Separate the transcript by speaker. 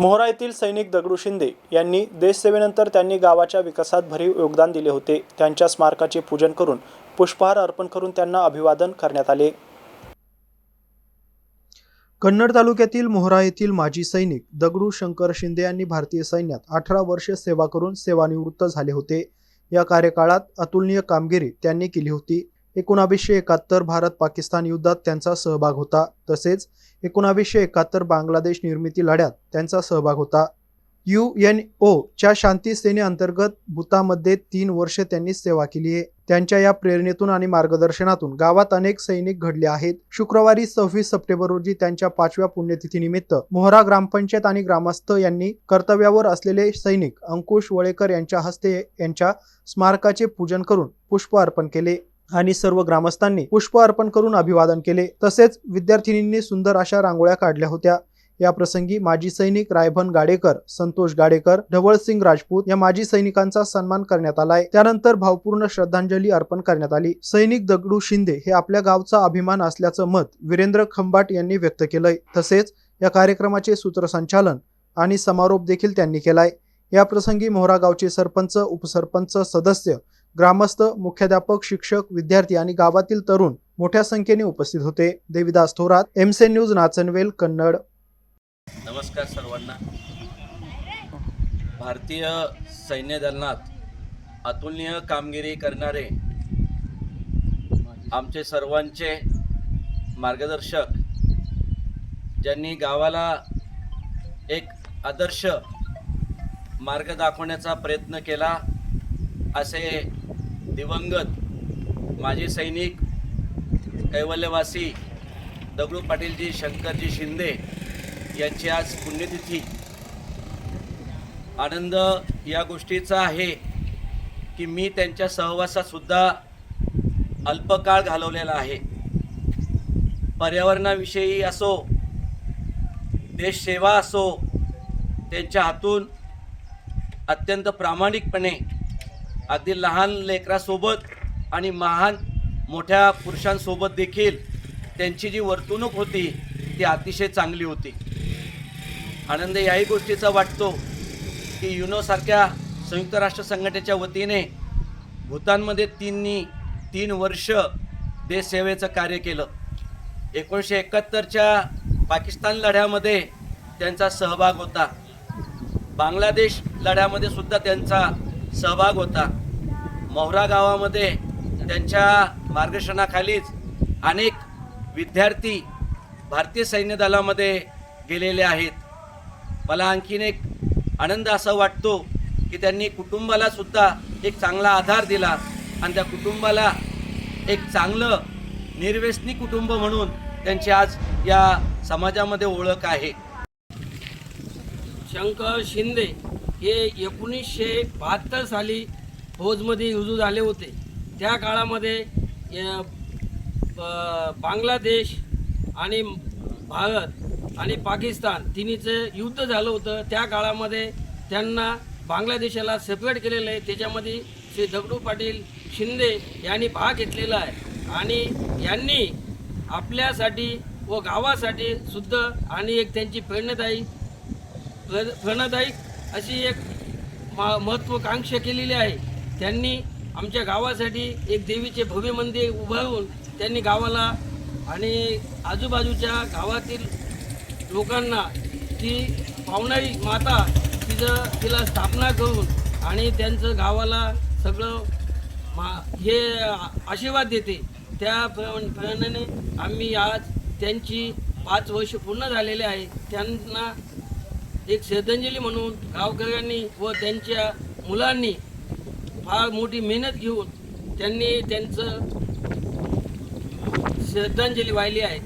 Speaker 1: मोहरा येथील सैनिक दगडू शिंदे यांनी देशसेवेनंतर त्यांनी गावाच्या विकासात भरीव योगदान दिले होते. त्यांच्या स्मारकाचे पूजन करून पुष्पहार अर्पण करून त्यांना अभिवादन करण्यात आले. कन्नड तालुक्यातील मोहरा येथील माजी सैनिक दगडू शंकर शिंदे यांनी भारतीय सैन्यात अठरा वर्षे सेवा करून सेवानिवृत्त झाले होते. या कार्यकाळात अतुलनीय कामगिरी त्यांनी केली होती. एकोणावीसशे एकाहत्तर भारत पाकिस्तान युद्धात त्यांचा सहभाग होता. तसेच एकोणावीसशे एकाहत्तर बांगलादेश निर्मिती लढ्यात त्यांचा सहभाग होता. यू एन ओच्या शांती सेनेअंतर्गत भूतामध्ये तीन वर्षे त्यांनी सेवा केली आहे. त्यांच्या या प्रेरणेतून आणि मार्गदर्शनातून गावात अनेक सैनिक घडले आहेत. शुक्रवारी सव्वीस सप्टेंबर रोजी त्यांच्या पाचव्या पुण्यतिथीनिमित्त मोहरा ग्रामपंचायत आणि ग्रामस्थ यांनी कर्तव्यावर असलेले सैनिक अंकुश वळेकर यांच्या हस्ते यांच्या स्मारकाचे पूजन करून पुष्प अर्पण केले. आणि सर्व ग्रामस्थांनी पुष्प अर्पण करून अभिवादन केले. तसेच विद्यार्थिनींनी सुंदर अशा रांगोळ्या काढल्या होत्या. या प्रसंगी माजी सैनिक रायभन गाडेकर संतोष गाडेकर ढवळसिंग राजपूत या माजी सैनिकांचा सन्मान करण्यात आलाय. त्यानंतर भावपूर्ण श्रद्धांजली अर्पण करण्यात आली. सैनिक दगडू शिंदे हे आपल्या गावचा अभिमान असल्याचं मत वीरेंद्र खंबाट यांनी व्यक्त केलंय. तसेच या कार्यक्रमाचे सूत्रसंचालन आणि समारोप देखील त्यांनी केलाय. या प्रसंगी मोहरा गावचे सरपंच उपसरपंच सदस्य ग्रामस्थ मुख्याध्यापक शिक्षक विद्यार्थी आणि गावातील तरुण मोठ्या संख्येने उपस्थित होते. देविदास थोरात एमसे न्यूज नाचनवेल कन्नड.
Speaker 2: नमस्कार सर्वांना. भारतीय सैन्य दलनात अतुलनीय कामगिरी करणारे आमचे सर्वांचे मार्गदर्शक ज्यांनी गावाला एक आदर्श मार्ग दाखवण्याचा प्रयत्न केला असे दिवंगत माजी सैनिक कैवल्यवासी दगडू पाटीलजी शंकरजी शिंदे यांची आज पुण्यतिथी. आनंद या गोष्टीचा आहे की मी त्यांच्या सहवासातसुद्धा अल्पकाळ घालवलेला आहे. पर्यावरणाविषयी असो देशसेवा असो त्यांच्या हातून अत्यंत प्रामाणिकपणे अगदी लहान लेकरासोबत आणि महान मोठ्या पुरुषांसोबत देखील त्यांची जी वर्तणूक होती ती अतिशय चांगली होती. आनंद याही गोष्टीचा वाटतो की युनोसारख्या संयुक्त राष्ट्र संघटनेच्या वतीने भूतानमध्ये तीननी तीन वर्ष देशसेवेचं कार्य केलं. एकोणीसशे एकाहत्तरच्या पाकिस्तान लढ्यामध्ये त्यांचा सहभाग होता. बांगलादेश लढ्यामध्ये सुद्धा त्यांचा सहभाग होता. मोहरा गावामध्ये त्यांच्या मार्गदर्शनाखालीच अनेक विद्यार्थी भारतीय सैन्य दलामध्ये गेलेले आहेत. मला आणखीन एक आनंद असा वाटतो की त्यांनी कुटुंबाला सुद्धा एक चांगला आधार दिला आणि त्या कुटुंबाला एक चांगलं निर्व्यसनी कुटुंब म्हणून त्यांची आज या समाजामध्ये ओळख आहे.
Speaker 3: शंकर शिंदे हे एकोणीसशे बहात्तर साली फौजमध्ये रुजू झाले होते. त्या काळामध्ये ब- बांगलादेश आणि भारत आणि पाकिस्तान तिन्हीचं युद्ध झालं होतं. त्या काळामध्ये त्यांना बांगलादेशाला सेपरेट केलेलं आहे. त्याच्यामध्ये श्री दगडू पाटील शिंदे यांनी भाग घेतलेला आहे. आणि यांनी आपल्यासाठी व गावासाठी सुद्धा आणि एक त्यांची प्रेरणादायी प्रेरणादायी अशी एक मा महत्त्वाकांक्षा केलेली आहे. त्यांनी आमच्या गावासाठी एक देवीचे भव्य मंदिर उभारून त्यांनी गावाला आणि आजूबाजूच्या गावातील लोकांना ती पावणारी माता तिचं तिला स्थापना करून आणि त्यांचं गावाला सगळं मा हे आशीर्वाद देते. त्या प्रमाणाने आम्ही आज त्यांची पाच वर्ष पूर्ण झालेले आहे. त्यांना एक श्रद्धांजली म्हणून गावकऱ्यांनी व त्यांच्या मुलांनी फार मोठी मेहनत घेऊन त्यांनी त्यांचं श्रद्धांजली वाहिली आहे.